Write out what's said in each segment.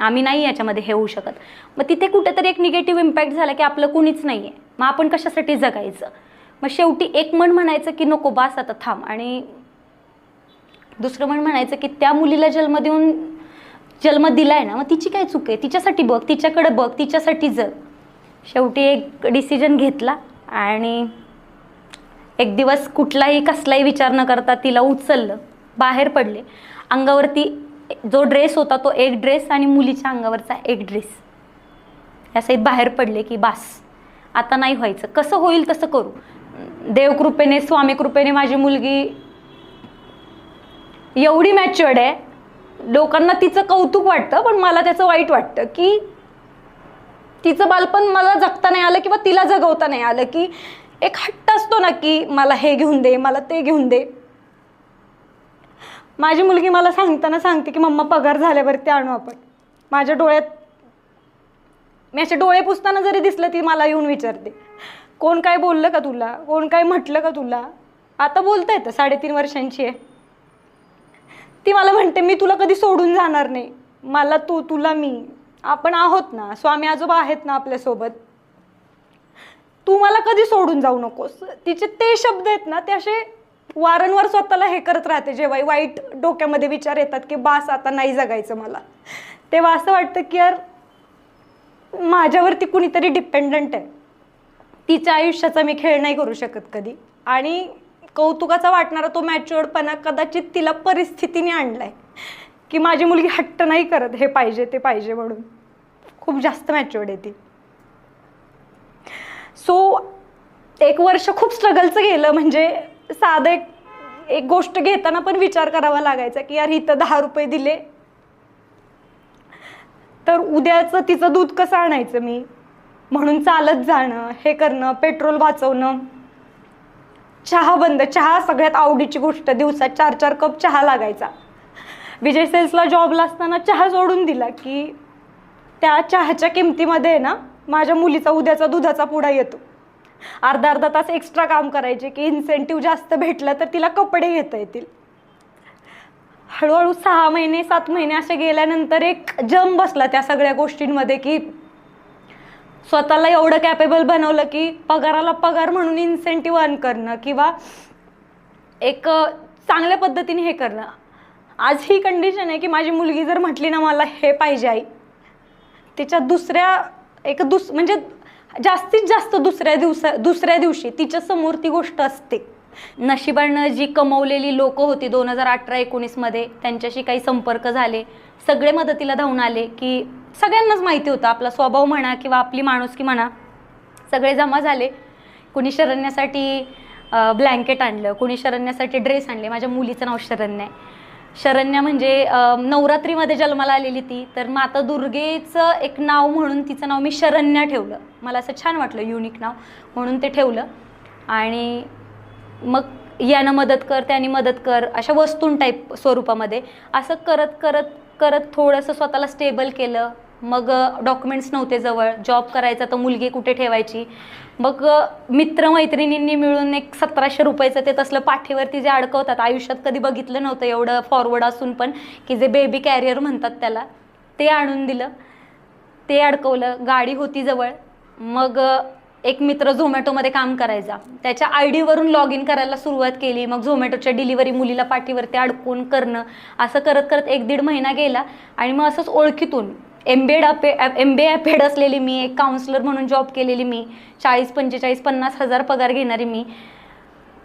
आम्ही नाही याच्यामध्ये हे होऊ शकत. मग तिथे कुठेतरी एक निगेटिव्ह इम्पॅक्ट झाला की आपलं कुणीच नाही आहे मग आपण कशासाठी जगायचं? मग शेवटी एक मन म्हणायचं की नको बास आता थांब. आणि दुसरं मन म्हणायचं की त्या मुलीला जन्म देऊन जन्म दिलाय ना मग तिची काय चूक आहे? तिच्यासाठी बघ तिच्याकडे बघ तिच्यासाठी जग. शेवटी एक डिसिजन घेतला आणि एक दिवस कुठलाही कसलाही विचार न करता तिला उचललं. बाहेर पडले. अंगावरती जो ड्रेस होता तो एक ड्रेस आणि मुलीच्या अंगावरचा एक ड्रेस. या सहित बाहेर पडले की बास आता नाही व्हायचं. कसं होईल तसं करू. देवकृपेने स्वामी कृपेने माझी मुलगी एवढी मॅच्युअर्ड आहे लोकांना तिचं कौतुक वाटतं पण मला त्याचं वाईट वाटतं की तिचं बालपण मला जगता नाही आलं किंवा तिला जगवता नाही आलं की एक हट्ट असतो ना की मला हे घेऊन दे मला ते घेऊन दे. माझी मुलगी मला सांगताना सांगते की मम्मा पगार झाल्यावरती आणू आपण. माझ्या डोळ्यात मी असे डोळे पुसताना जरी दिसलं ती मला येऊन विचारते. कोण काय बोललं का तुला? कोण काय म्हटलं का तुला? आता बोलता येतं साडेतीन वर्षांची आहे. ती मला म्हणते मी तुला कधी सोडून जाणार नाही. मला तू तुला मी. आपण आहोत ना. स्वामी आजोबा आहेत ना आपल्यासोबत. तू मला कधी सोडून जाऊ नकोस. तिचे ते शब्द आहेत ना ते असे वारंवार स्वतःला हे करत राहते जेव्हा वाईट डोक्यामध्ये विचार येतात की बास आता नाही जगायचं मला. तेव्हा असं वाटतं की यार माझ्यावरती कुणीतरी डिपेंडंट आहे. तिच्या आयुष्याचा मी खेळ नाही करू शकत कधी. आणि कौतुकाचा वाटणारा तो मॅच्युअर्डपणा कदाचित तिला परिस्थितीने आणलाय. की माझी मुलगी हट्ट नाही करत हे पाहिजे ते पाहिजे म्हणून. खूप जास्त मॅच्युअर्ड आहे ती. सो एक वर्ष खूप स्ट्रगलचं गेलं. म्हणजे साधं एक एक गोष्ट घेताना पण विचार करावा लागायचा की यार इथं दहा रुपये दिले. तर उद्याचं तिचं दूध कसं आणायचं मी? म्हणून चालत जाणं हे करणं पेट्रोल वाचवणं. चहा बंद चहा सगळ्यात आवडीची गोष्ट दिवसात चार चार कप चहा लागायचा. विजय सेल्सला जॉबला असताना चहा सोडून दिला की त्या चहाच्या किमतीमध्ये ना माझ्या मुलीचा उद्याचा दुधाचा पुडा येतो. अर्धा अर्धा तास एक्स्ट्रा काम करायचे की इन्सेंटिव्ह जास्त भेटलं तर तिला कपडे घेता येतील. हळूहळू सहा महिने सात महिने असे गेल्यानंतर एक जम बसला त्या सगळ्या गोष्टींमध्ये की स्वतःला एवढं कॅपेबल बनवलं की पगाराला पगार म्हणून इन्सेंटिव्ह अर्न करणं किंवा एक चांगल्या पद्धतीने हे करणं. आज ही कंडिशन आहे की माझी मुलगी जर म्हटली ना मला हे पाहिजे आई तिच्या दुसऱ्या एक दुस म्हणजे जास्तीत जास्त दुसऱ्या दिवसा दुसऱ्या दिवशी तिच्या समोर ती गोष्ट असते. नशिबानं जी कमवलेली लोक होती दोन हजार अठरा एकोणीसमध्ये त्यांच्याशी काही संपर्क झाले. सगळे मदतीला धावून आले की सगळ्यांनाच माहिती होतं. आपला स्वभाव म्हणा किंवा आपली माणुसकी म्हणा सगळे जमा झाले. कुणी शरण्यासाठी ब्लँकेट आणलं कुणी शरण्यासाठी ड्रेस आणले. माझ्या मुलीचं नाव शरण्य आहे. शरण्या म्हणजे नवरात्रीमध्ये जन्माला आलेली ती. तर माता दुर्गेचं एक नाव म्हणून तिचं नाव मी शरण्या ठेवलं. मला असं छान वाटलं युनिक नाव म्हणून ते ठेवलं. आणि मग यानं मदत कर त्याने मदत कर अशा वस्तूं टाईप स्वरूपामध्ये. असं करत करत करत थोडंसं स्वतःला स्टेबल केलं. मग डॉक्युमेंट्स नव्हते जवळ. जॉब करायचा तर मुलगी कुठे ठेवायची? मग मित्रमैत्रिणींनी मिळून एक सतराशे रुपयाचं ते तसलं पाठीवरती जे अडकवतात आयुष्यात कधी बघितलं नव्हतं एवढं फॉरवर्ड असून पण की जे बेबी कॅरियर म्हणतात त्याला ते आणून दिलं. ते अडकवलं. गाडी होती जवळ. मग एक मित्र झोमॅटोमध्ये काम करायचा. त्याच्या आय डीवरून लॉग इन करायला सुरुवात केली. मग झोमॅटोच्या डिलिव्हरी मुलीला पाठीवरती अडकून करणं असं करत करत एक दीड महिना गेला. आणि मग असंच ओळखीतून एम बी एड अपे एम बी ए असलेली मी एक काउन्सलर म्हणून जॉब केलेली मी चाळीस पंचेचाळीस पन्नास हजार पगार घेणारी मी.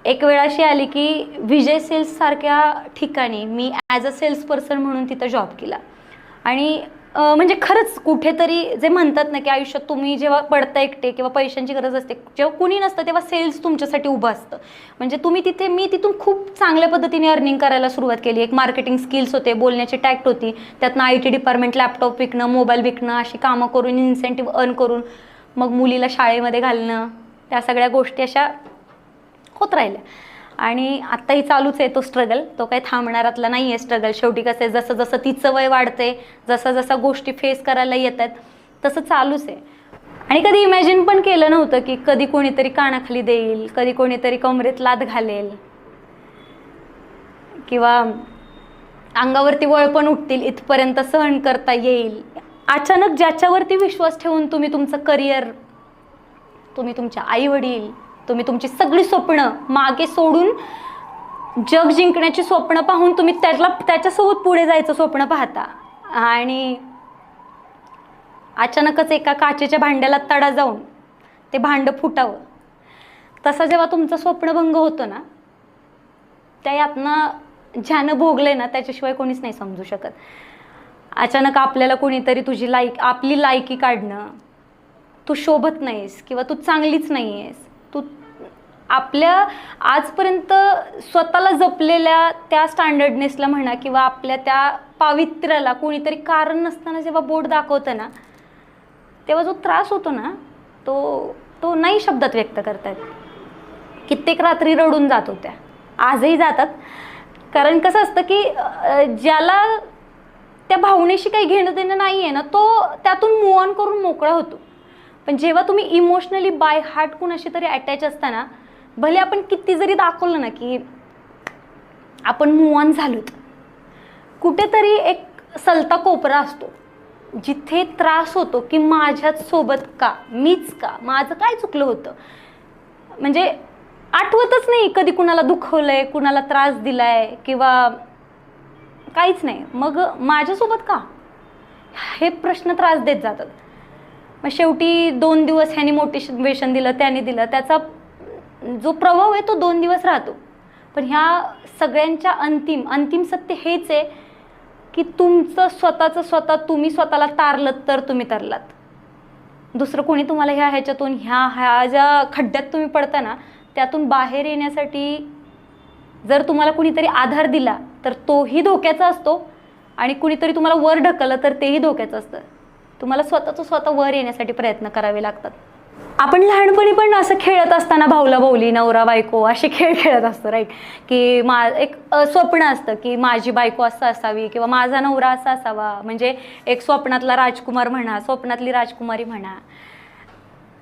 एक वेळ अशी आली की विजय सेल्ससारख्या ठिकाणी मी ॲज अ सेल्स पर्सन म्हणून तिथं जॉब केला. आणि म्हणजे खरंच कुठेतरी जे म्हणतात ना की आयुष्यात तुम्ही जेव्हा पडता एकटे किंवा पैशांची गरज असते जेव्हा कुणी नसतं तेव्हा सेल्स तुमच्यासाठी उभं असतं. म्हणजे तुम्ही तिथे मी तिथून खूप चांगल्या पद्धतीने अर्निंग करायला सुरुवात केली. एक मार्केटिंग स्किल्स होते बोलण्याची टॅक्ट होती. त्यातनं आय टी डिपार्टमेंट लॅपटॉप विकणं मोबाईल विकणं अशी कामं करून इन्सेंटिव्ह अर्न करून मग मुलीला शाळेमध्ये घालणं त्या सगळ्या गोष्टी अशा होत राहिल्या. आणि आत्ताही चालूच आहे तो स्ट्रगल तो काही थांबणारातला नाही आहे स्ट्रगल शेवटी कसं आहे जसं जसं तिचं वय वाढते जसं जसं गोष्टी फेस करायला येत आहेत तसं चालूच आहे. आणि कधी इमॅजिन पण केलं नव्हतं की कधी कोणीतरी कानाखाली देईल कधी कोणीतरी कमरेत लाद घालेल. किंवा अंगावरती वळ पण उठतील इथपर्यंत सहन करता येईल. अचानक ज्याच्यावरती विश्वास ठेवून तुम्ही तुमचं करिअर तुम्ही तुमच्या आईवडील तुम्ही तुमची सगळी स्वप्न मागे सोडून जग जिंकण्याची स्वप्न पाहून तुम्ही त्याला त्याच्यासोबत पुढे जायचं स्वप्न पाहता. आणि अचानकच एका काचेच्या भांड्याला तडा जाऊन ते भांडं फुटावं. तसं जेव्हा तुमचं स्वप्नभंग होतो ना त्या यातनं ज्यानं भोगले ना त्याच्याशिवाय कोणीच नाही समजू शकत. अचानक आपल्याला कोणीतरी तुझी लायक आपली लायकी काढणं. तू शोभत नाहीस किंवा तू चांगलीच नाही आहेस तू आपल्या आजपर्यंत स्वतःला जपलेल्या त्या स्टँडर्डनेसला म्हणा किंवा आपल्या त्या पावित्र्याला कोणीतरी कारण नसताना जेव्हा बोट दाखवतं ना तेव्हा जो त्रास होतो ना तो तो नाही शब्दात व्यक्त करतायत कित्येक रात्री रडून जात होत्या. आजही जातात. कारण कसं असतं की ज्याला त्या भावनेशी काही घेणं देणं नाही आहे ना तो त्यातून मूव ऑन करून मोकळा होतो. पण जेव्हा तुम्ही इमोशनली बाय हार्ट कुणाशी तरी अटॅच असताना भले आपण किती जरी दाखवलं ना की आपण मूव ऑन झालोत. कुठेतरी एक सलता कोपरा असतो. जिथे त्रास होतो की माझ्याच सोबत का मीच का माझं काय चुकलं होतं? म्हणजे आठवतच नाही कधी कुणाला दुखवलंय कुणाला त्रास दिलाय किंवा काहीच नाही. मग माझ्यासोबत का? हे प्रश्न त्रास देत जातात. मग शेवटी दोन दिवस ह्यानी मोटिवेशन दिलं त्याने दिलं त्याचा जो प्रभाव आहे तो दोन दिवस राहतो. पण ह्या सगळ्यांच्या अंतिम अंतिम सत्य हेच आहे की तुमचं स्वतःचं स्वतः तुम्ही स्वतःला तारलत तर तुम्ही तरलात. दुसरं कोणी तुम्हाला ह्या ह्याच्यातून ह्या ह्या ज्या खड्ड्यात तुम्ही पडता ना त्यातून बाहेर येण्यासाठी जर तुम्हाला कुणीतरी आधार दिला तर तोही धोक्याचा असतो आणि कुणीतरी तुम्हाला वर ढकललं तर तेही धोक्याचं असतं. तुम्हाला स्वतःचं स्वतः वर येण्यासाठी प्रयत्न करावे लागतात. आपण लहानपणी पण असं खेळत असताना भाऊला भाऊली नवरा बायको असे खेळ खेळत असतो राईट की मा एक स्वप्न असतं की माझी बायको असं असावी किंवा माझा नवरा असा असावा. म्हणजे एक स्वप्नातला राजकुमार म्हणा स्वप्नातली राजकुमारी म्हणा.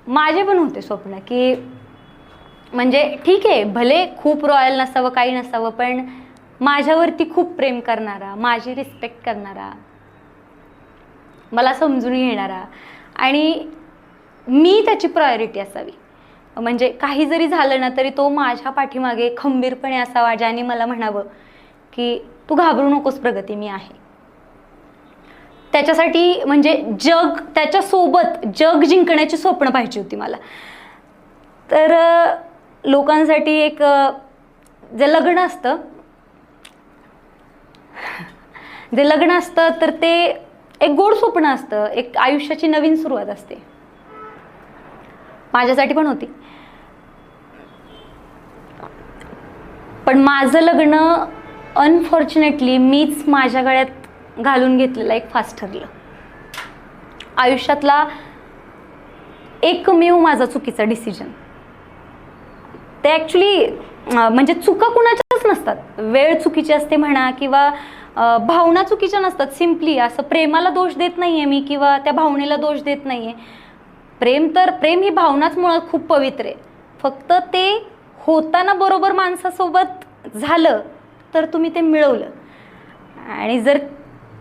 माझे पण होते स्वप्न की म्हणजे ठीक आहे भले खूप रॉयल नसावं काही नसावं पण माझ्यावरती खूप प्रेम करणारा माझी रिस्पेक्ट करणारा मला समजून घेणारा. आणि मी त्याची प्रायोरिटी असावी. म्हणजे काही जरी झालं ना तरी तो माझ्या पाठीमागे खंबीरपणे असावा ज्याने मला म्हणावं की तू घाबरू नकोस प्रगती मी आहे. त्याच्यासाठी म्हणजे जग त्याच्यासोबत जग जिंकण्याची स्वप्न पाहिजे होती मला. तर लोकांसाठी एक जे लग्न असतं जे लग्न असतं तर ते एक गोड स्वप्न असतं एक आयुष्याची नवीन सुरुवात असते. माझ्यासाठी पण होती. पण माझं लग्न अनफॉर्च्युनेटली मीच माझ्या गळ्यात घालून घेतलेला एक फास्ट ठरलं आयुष्यातला एकमेव माझा चुकीचा डिसिजन ते ॲक्च्युली म्हणजे चुका कुणाच्याच नसतात. वेळ चुकीची असते म्हणा किंवा भावना चुकीच्या नसतात. सिम्पली असं प्रेमाला दोष देत नाही आहे मी किंवा त्या भावनेला दोष देत नाही आहे प्रेम तर प्रेम ही भावनाच मुळात खूप पवित्र आहे. फक्त ते होताना बरोबर माणसासोबत झालं तर तुम्ही ते मिळवलं. आणि जर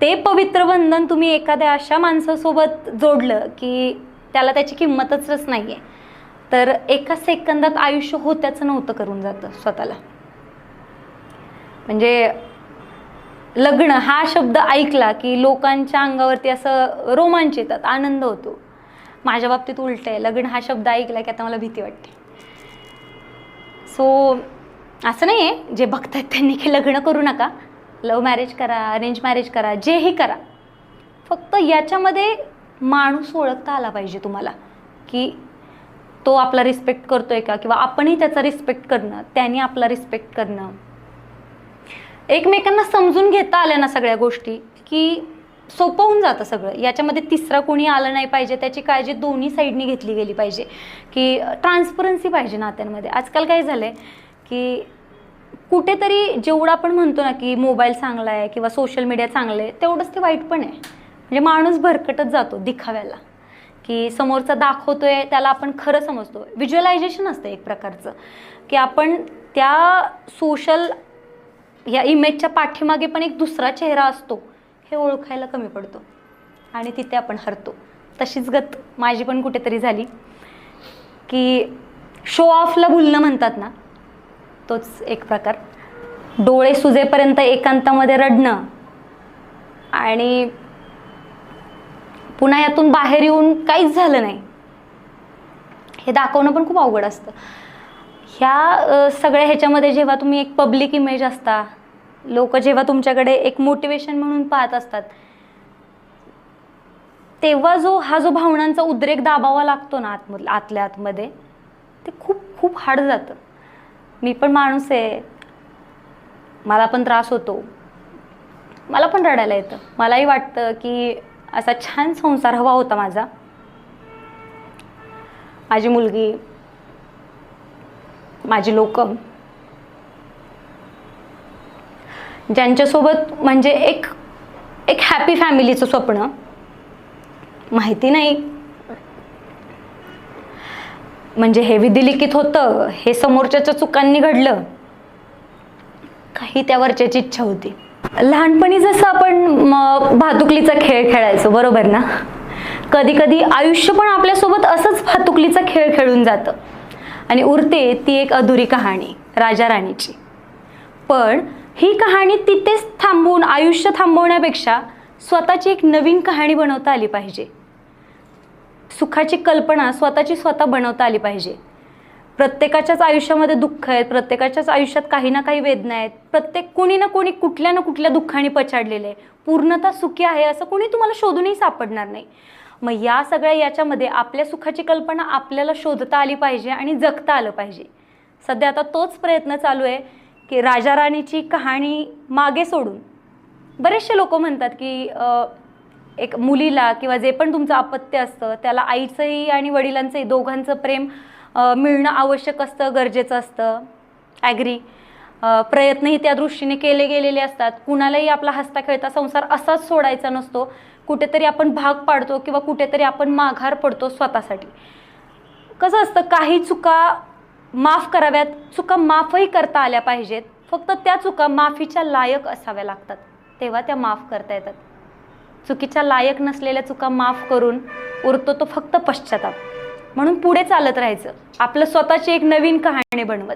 ते पवित्र बंधन तुम्ही एखाद्या अशा माणसासोबत जोडलं की त्याला त्याची किंमतच नाही आहे तर एका सेकंदात आयुष्य होत्याचं नव्हतं करून जातं स्वतःला. म्हणजे लग्न हा शब्द ऐकला की लोकांच्या अंगावरती असं रोमांच येतात आनंद होतो. माझ्या बाबतीत उलट आहे. लग्न हा शब्द ऐकला की आता मला भीती वाटते. सो असं नाही आहे जे बघतायत त्यांनी की लग्न करू नका. लव्ह मॅरेज करा अरेंज मॅरेज करा जेही करा. फक्त याच्यामध्ये माणूस ओळखता आला पाहिजे तुम्हाला. की तो आपला रिस्पेक्ट करतो आहे का? किंवा आपणही त्याचा रिस्पेक्ट करणं त्याने आपला रिस्पेक्ट करणं. एकमेकांना समजून घेता आल्या ना सगळ्या गोष्टी की सोपं होऊन जातं सगळं. याच्यामध्ये तिसरा कोणी आलं नाही पाहिजे त्याची काळजी दोन्ही साईडनी घेतली गेली पाहिजे. की ट्रान्सपरन्सी पाहिजे नात्यांमध्ये. आजकाल काय झालं आहे की कुठेतरी जेवढं आपण म्हणतो ना की मोबाईल चांगला आहे किंवा सोशल मीडिया चांगलं आहे तेवढंच ते वाईट पण आहे. म्हणजे माणूस भरकटत जातो दिखाव्याला. की समोरचा दाखवतोय त्याला आपण खरं समजतो. व्हिज्युअलायझेशन असतं एक प्रकारचं. की आपण त्या सोशल या इमेजच्या पाठीमागे पण एक दुसरा चेहरा असतो. हे ओळखायला कमी पडतो. आणि तिथे आपण हरतो. तशीच गत माझी पण कुठेतरी झाली. की शो ऑफला भुलणं म्हणतात ना तोच एक प्रकार. डोळे सुजेपर्यंत एकांतामध्ये रडणं. आणि पुन्हा यातून बाहेर येऊन काहीच झालं नाही. हे दाखवणं पण खूप अवघड असतं. ह्या सगळ्या ह्याच्यामध्ये जेव्हा तुम्ही एक पब्लिक इमेज असता लोक जेव्हा तुमच्याकडे एक मोटिवेशन म्हणून पाहत असतात तेव्हा जो हा जो भावनांचा उद्रेक दाबावा लागतो ना आतम आतल्या आतमध्ये ते खूप खूप हार्ड जातं. मी पण माणूस आहे. मला पण त्रास होतो. मला पण रडायला येतं. मलाही वाटतं की असा छान संसार हवा होता माझा. माझी मुलगी माझी लोकं ज्यांच्यासोबत म्हणजे एक एक हॅपी फॅमिलीचं स्वप्न माहिती नाही. म्हणजे हे विधिलिखित होतं हे समोरच्याच्या चुकांनी घडलं. काही त्या वरच्याची इच्छा होती. लहानपणी जसं आपण भातुकलीचा खेळ खेळायचो बरोबर ना? कधी कधी आयुष्य पण आपल्यासोबत असंच भातुकलीचा खेळ खेळून जातं. आणि उरते ती एक अधुरी कहाणी राजा राणीची पण ही कहाणी तिथेच थांबवून आयुष्य थांबवण्यापेक्षा स्वतःची एक नवीन कहाणी बनवता आली पाहिजे. सुखाची कल्पना स्वतःची स्वतः बनवता आली पाहिजे. प्रत्येकाच्याच आयुष्यामध्ये दुःख आहेत प्रत्येकाच्याच आयुष्यात काही ना काही वेदना आहेत प्रत्येक कोणी ना कोणी कुठल्या ना कुठल्या दुःखाने पछाडलेले आहे. पूर्णतः सुखी आहे असं कोणी तुम्हाला शोधूनही सापडणार नाही. मग या सगळ्या याच्यामध्ये आपल्या सुखाची कल्पना आपल्याला शोधता आली पाहिजे आणि जगता आलं पाहिजे. सध्या आता तोच प्रयत्न चालू आहे. की राजाराणीची कहाणी मागे सोडून बरेचसे लोक म्हणतात की एक मुलीला किंवा जे पण तुमचं अपत्य असतं त्याला आईचंही आणि वडिलांचंही दोघांचं प्रेम मिळणं आवश्यक असतं गरजेचं असतं. ॲग्री प्रयत्नही त्या दृष्टीने केले गेलेले असतात. कुणालाही आपला हसता खेळता संसार असाच सोडायचा नसतो. कुठेतरी आपण भाग पाडतो किंवा कुठेतरी आपण माघार पडतो स्वतःसाठी. कसं असतं काही चुका माफ कराव्यात. चुका माफही करता आल्या पाहिजेत. फक्त त्या चुका माफीच्या लायक असाव्या लागतात. तेव्हा त्या माफ करता येतात. चुकीच्या लायक नसलेल्या चुका माफ करून उरतो तो फक्त पश्चाताप. म्हणून पुढे चालत राहायचं. आपलं स्वतःची एक नवीन कहाणी बनवत.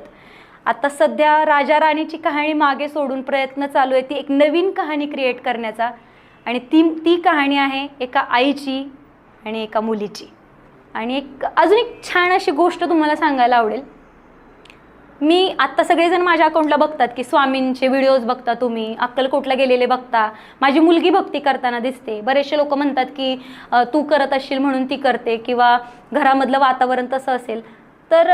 आता सध्या राजा राणीची कहाणी मागे सोडून प्रयत्न चालू आहे. ती एक नवीन कहाणी क्रिएट करण्याचा. आणि ती ती कहाणी आहे एका आईची आणि एका मुलीची. आणि एक अजून एक छान अशी गोष्ट तुम्हाला सांगायला आवडेल. मी आत्ता सगळेजण माझ्या अकाउंटला बघतात की स्वामींचे व्हिडिओज बघता तुम्ही अक्कलकोटला गेलेले बघता? माझी मुलगी भक्ती करताना दिसते. बरेचसे लोक म्हणतात की तू करत असशील म्हणून ती करते किंवा घरामधलं वातावरण तसं असेल. तर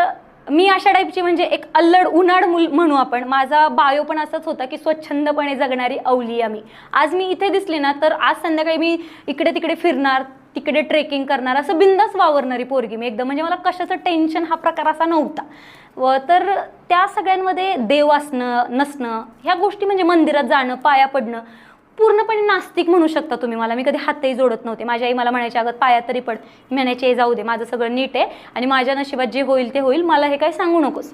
मी अशा टाईपची म्हणजे एक अल्लड उन्हाळ मुल म्हणू आपण. माझा बायो पण असंच होता की स्वच्छंदपणे जगणारी अवली आम्ही. आज मी इथे दिसली ना तर आज संध्याकाळी मी इकडे तिकडे फिरणार तिकडे ट्रेकिंग करणार असं बिंदास वावरणारी पोरगी. मी एकदम म्हणजे मला कशाचं टेन्शन हा प्रकार असा नव्हता. व तर त्या सगळ्यांमध्ये देव असणं नसणं ह्या गोष्टी म्हणजे मंदिरात जाणं पाया पडणं पूर्णपणे नास्तिक म्हणू शकता तुम्ही मला. मी कधी हातही जोडत नव्हते. माझी आई मला म्हणायच्या अगं पाया तरी पड. म्हणायचे "ए, जाऊ दे माझं सगळं नीट आहे आणि माझ्या नशिबात जे होईल ते होईल. मला हे काही सांगू नकोस.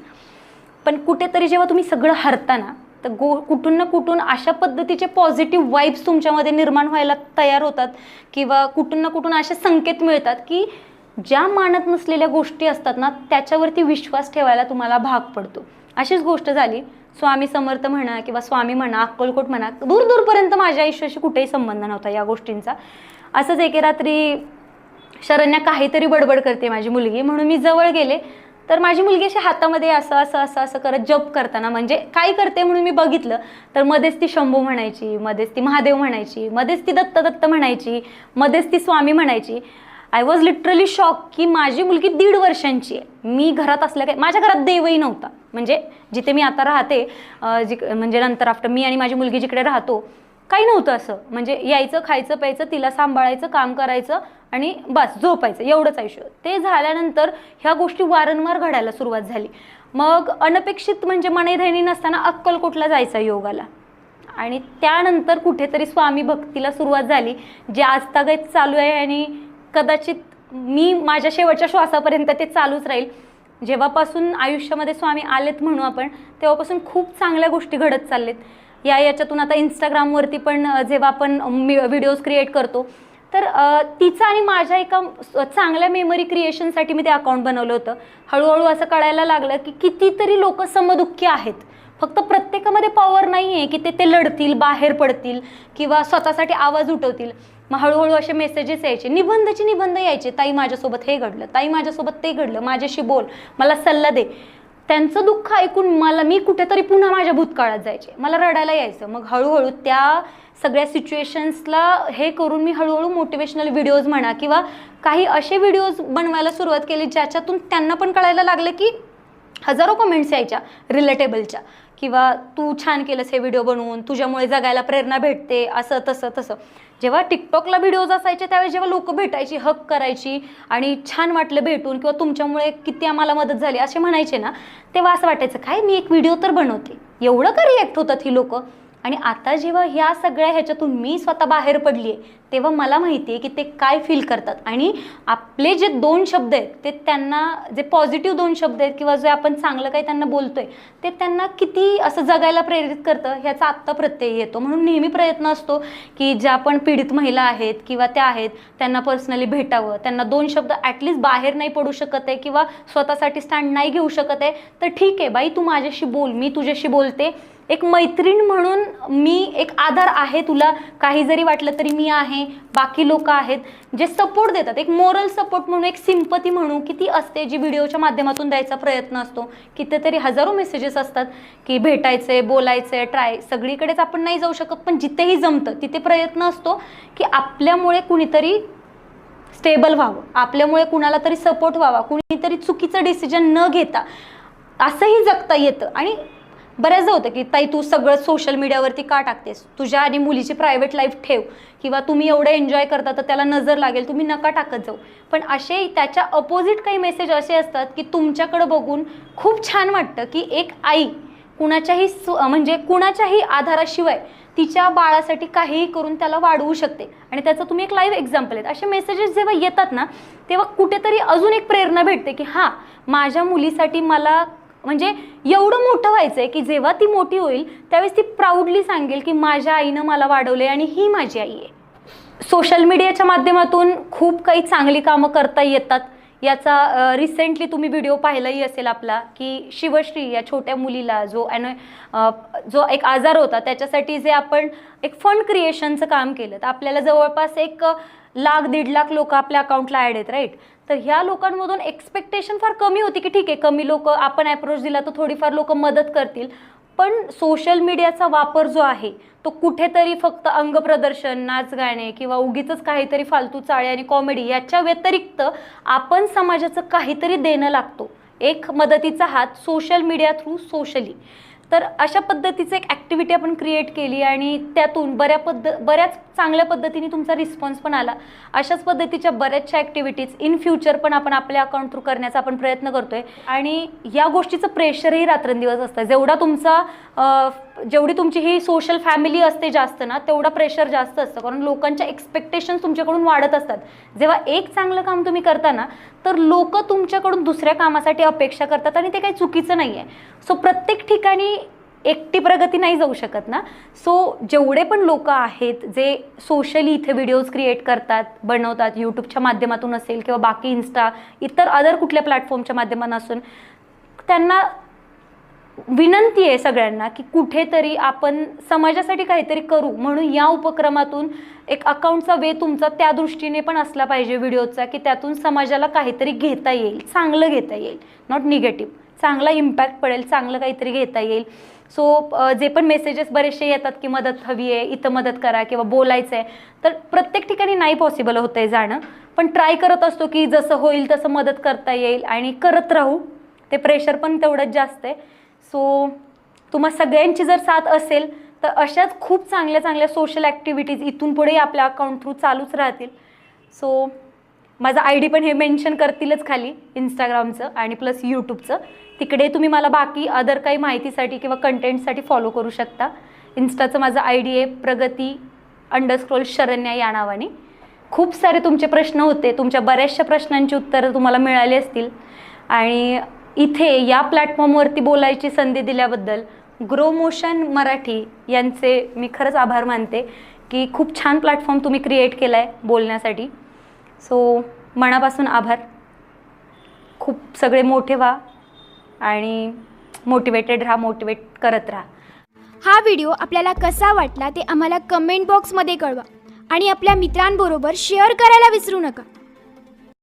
पण कुठेतरी जेव्हा तुम्ही सगळं हरताना तर गो कुठून ना कुठून अशा पद्धतीचे पॉझिटिव्ह वाईब्स तुमच्यामध्ये निर्माण व्हायला तयार होतात किंवा कुठून ना कुठून असे संकेत मिळतात की ज्या मानत नसलेल्या गोष्टी असतात ना त्याच्यावरती विश्वास ठेवायला तुम्हाला भाग पडतो. अशीच गोष्ट झाली. स्वामी समर्थ म्हणा किंवा स्वामी म्हणा अक्कलकोट म्हणा दूर दूरपर्यंत माझ्या आयुष्याशी कुठेही संबंध नव्हता या गोष्टींचा. असंच एके रात्री शरण्या काहीतरी बडबड करते माझी मुलगी म्हणून मी जवळ गेले. तर माझी मुलगी अशी हातामध्ये असं असं असं असं करत जप करताना म्हणजे काय करते म्हणून मी बघितलं तर मध्येच ती शंभू म्हणायची मध्येच ती महादेव म्हणायची मध्येच ती दत्त दत्त म्हणायची मध्येच ती स्वामी म्हणायची. आय वॉज लिटरली शॉक की माझी मुलगी दीड वर्षांची आहे. मी घरात असल्या काय माझ्या घरात देवही नव्हता. म्हणजे जिथे मी आता राहते अं, जिक म्हणजे नंतर आफ्टर मी आणि माझी मुलगी जिकडे राहतो काही नव्हतं असं. म्हणजे यायचं खायचं प्यायचं तिला सांभाळायचं काम करायचं आणि बस झोपायचं. एवढंच आयुष्य. ते झाल्यानंतर ह्या गोष्टी वारंवार घडायला सुरुवात झाली. मग अनपेक्षित म्हणजे मनेधैनी नसताना अक्कलकोटला जायचा योगाला. आणि त्यानंतर कुठेतरी स्वामी भक्तीला सुरुवात झाली जे आजतागत चालू आहे आणि कदाचित मी माझ्या शेवटच्या श्वासापर्यंत ते चालूच राहील. जेव्हापासून आयुष्यामध्ये स्वामी आलेत म्हणू आपण तेव्हापासून खूप चांगल्या गोष्टी घडत चाललेत. या याच्यातून आता इंस्टाग्रामवरती पण जेव्हा आपण व्हिडिओज क्रिएट करतो. तर तिचं आणि माझ्या एका चांगल्या मेमरी क्रिएशनसाठी मी ते अकाउंट बनवलं होतं. हळूहळू असं कळायला लागलं की कितीतरी लोक समदुःखी आहेत. फक्त प्रत्येकामध्ये पॉवर नाही आहे की ते ते लढतील बाहेर पडतील किंवा स्वतःसाठी आवाज उठवतील. मग हळूहळू असे मेसेजेस यायचे. निबंधचे निबंध यायचे. ताई माझ्यासोबत हे घडलं ताई माझ्यासोबत ते घडलं माझ्याशी बोल मला सल्ला दे. त्यांचं दुःख ऐकून मला मी कुठेतरी पुन्हा माझ्या भूतकाळात जायचे. मला रडायला यायचं. मग हळूहळू त्या सगळ्या सिच्युएशन्सला हे करून मी हळूहळू मोटिवेशनल व्हिडिओज म्हणा किंवा काही असे व्हिडिओज बनवायला सुरुवात केली ज्याच्यातून त्यांना पण कळायला लागलं की हजारो कमेंट्स यायच्या रिलेटेबलच्या किंवा तू छान केलंस हे व्हिडिओ बनवून तुझ्यामुळे जगायला प्रेरणा भेटते असं तसं तसं. जेव्हा टिकटॉकला व्हिडिओज असायचे त्यावेळेस जेव्हा लोक भेटायची हक करायची आणि छान वाटलं भेटून किंवा तुमच्यामुळे किती आम्हाला मदत झाली असे म्हणायचे ना तेव्हा असं वाटायचं काय मी एक व्हिडिओ तर बनवते. एवढं का रिॲक्ट होतात ही लोक? आणि आता जेव्हा ह्या सगळ्या ह्याच्यातून मी स्वतः बाहेर पडली आहे तेव्हा मला माहिती आहे की ते काय फील करतात. आणि आपले जे दोन शब्द आहेत ते त्यांना जे पॉझिटिव्ह दोन शब्द आहेत किंवा जे आपण चांगलं काही त्यांना बोलतो आहे ते त्यांना किती असं जगायला प्रेरित करतं ह्याचा आत्ता प्रत्यय येतो. म्हणून नेहमी प्रयत्न असतो की ज्या पण पीडित महिला आहेत किंवा त्या आहेत त्यांना पर्सनली भेटावं. त्यांना दोन शब्द ॲटलिस्ट बाहेर नाही पडू शकत आहे किंवा स्वतःसाठी स्टँड नाही घेऊ शकत आहे तर ठीक आहे बाई तू माझ्याशी बोल मी तुझ्याशी बोलते. एक मैत्रीण म्हणून मी एक आधार आहे तुला. काही जरी वाटलं तरी मी आहे. बाकी लोक आहेत जे सपोर्ट देतात. एक मोरल सपोर्ट म्हणून एक सिंपती म्हणू की ती असते जी व्हिडिओच्या माध्यमातून द्यायचा प्रयत्न असतो. कितीतरी हजारो मेसेजेस असतात की भेटायचे बोलायचे ट्राय सगळीकडेच आपण नाही जाऊ शकत पण जिथेही जमतं तिथे प्रयत्न असतो की आपल्यामुळे कुणीतरी स्टेबल व्हावं. आपल्यामुळे कुणाला तरी सपोर्ट व्हावा. कुणीतरी चुकीचं डिसिजन न घेता असंही जगता येतं. आणि बऱ्याचदा होतं की ताई तू सगळं सोशल मीडियावरती का टाकतेस? तुझ्या आणि मुलीची प्रायव्हेट लाईफ ठेव. किंवा तुम्ही एवढं एन्जॉय करता तर त्याला नजर लागेल. तुम्ही नका टाकत जाऊ. पण असे त्याच्या अपोजिट काही मेसेज असे असतात की तुमच्याकडं बघून खूप छान वाटतं की एक आई कुणाच्याही सु म्हणजे कुणाच्याही आधाराशिवाय तिच्या बाळासाठी काहीही करून त्याला वाढवू शकते. आणि त्याचं तुम्ही एक लाईव्ह एक्झाम्पल आहेत. असे मेसेजेस जेव्हा येतात ना तेव्हा कुठेतरी अजून एक प्रेरणा भेटते की हां माझ्या मुलीसाठी मला म्हणजे एवढं मोठं व्हायचं आहे की जेव्हा ती मोठी होईल त्यावेळेस ती प्राऊडली सांगेल की माझ्या आईनं मला वाढवले आणि ही माझी आई आहे. सोशल मीडियाच्या माध्यमातून खूप काही चांगली कामं करता येतात. याचा रिसेंटली तुम्ही व्हिडिओ पाहिलाही असेल आपला की शिवश्री या छोट्या मुलीला जो ॲनो जो एक आजार होता त्याच्यासाठी जे आपण एक फंड क्रिएशनचं काम केलं. तर आपल्याला जवळपास एक लाख दीड लाख लोक आपल्या अकाउंटला ॲड आहेत राईट तर ह्या लोकांमधून एक्सपेक्टेशन फार कमी होती की ठीक आहे कमी लोक आपण ॲप्रोच दिला तर थोडीफार लोक मदत करतील. पण सोशल मीडियाचा वापर जो आहे तो कुठेतरी फक्त अंगप्रदर्शन नाच गाणे किंवा उगीच काहीतरी फालतू चाळे आणि कॉमेडी याच्या व्यतिरिक्त आपण समाजाचं काहीतरी देणं लागतो. एक मदतीचा हात सोशल मीडिया थ्रू सोशली तर अशा पद्धतीचं एक ॲक्टिव्हिटी आपण क्रिएट केली आणि त्यातून बऱ्या पद्ध बऱ्याच चांगल्या पद्धतीने तुमचा रिस्पॉन्स पण आला. अशाच पद्धतीच्या बऱ्याचशा ॲक्टिव्हिटीज इन फ्युचर पण आपण आपल्या अकाउंट थ्रू करण्याचा आपण प्रयत्न करतोय. आणि या गोष्टीचं प्रेशरही रात्रंदिवस असतं. जेवढा तुमचा जेवढी तुमची ही सोशल फॅमिली असते जास्त ना तेवढा प्रेशर जास्त असतं. कारण लोकांच्या एक्सपेक्टेशन्स तुमच्याकडून वाढत असतात. जेव्हा एक चांगलं काम तुम्ही करता ना तर लोक तुमच्याकडून दुसऱ्या कामासाठी अपेक्षा करतात आणि ते काही चुकीचं नाही आहे सो प्रत्येक ठिकाणी एकटी प्रगती नाही जाऊ शकत ना. सो जेवढे पण लोक आहेत जे सोशली इथे व्हिडिओज क्रिएट करतात बनवतात यूट्यूबच्या माध्यमातून असेल किंवा बाकी इन्स्टा इतर अदर कुठल्या प्लॅटफॉर्मच्या माध्यमातून असून त्यांना विनंती आहे सगळ्यांना की कुठेतरी आपण समाजासाठी काहीतरी करू म्हणून या उपक्रमातून एक अकाउंटचा वे तुमचा त्या दृष्टीने पण असला पाहिजे व्हिडिओचा की त्यातून समाजाला काहीतरी घेता येईल चांगलं घेता येईल. नॉट निगेटिव्ह चांगला इम्पॅक्ट पडेल चांगलं काहीतरी घेता येईल. सो जे पण मेसेजेस बरेचसे येतात की मदत हवी आहे इथं मदत करा किंवा बोलायचं आहे तर प्रत्येक ठिकाणी नाही पॉसिबल होतं आहे जाणं. पण ट्राय करत असतो की जसं होईल तसं मदत करता येईल आणि करत राहू. ते प्रेशर पण तेवढंच जास्त आहे. सो तुम्हा सगळ्यांची जर साथ असेल तर अशाच खूप चांगल्या चांगल्या सोशल ॲक्टिव्हिटीज इथून पुढेही आपल्या अकाउंट थ्रू चालूच राहतील. सो माझा आय डी पण हे मेन्शन करतीलच खाली इंस्टाग्रामचं आणि प्लस यूट्यूबचं तिकडे तुम्ही मला बाकी अदर काही माहितीसाठी किंवा कंटेंटसाठी फॉलो करू शकता. इन्स्टाचं माझं आय डी आहे प्रगती अंडरस्क्रोल शरण्या या नावाने. खूप सारे तुमचे प्रश्न होते तुमच्या बऱ्याचशा प्रश्नांची उत्तरं तुम्हाला मिळाली असतील. आणि इथे या प्लॅटफॉर्मवरती बोलायची संधी दिल्याबद्दल ग्रो मोशन मराठी यांचे मी खरंच आभार मानते की खूप छान प्लॅटफॉर्म तुम्ही क्रिएट केला आहे बोलण्यासाठी. सो मनापासून आभार. खूप सगळे मोठे व्हा आणि मोटिवेटेड राहा मोटिवेट करत राहा. हा व्हिडिओ आपल्याला कसा वाटला ते आम्हाला कमेंट बॉक्समध्ये कळवा आणि आपल्या मित्रांबरोबर शेअर करायला विसरू नका.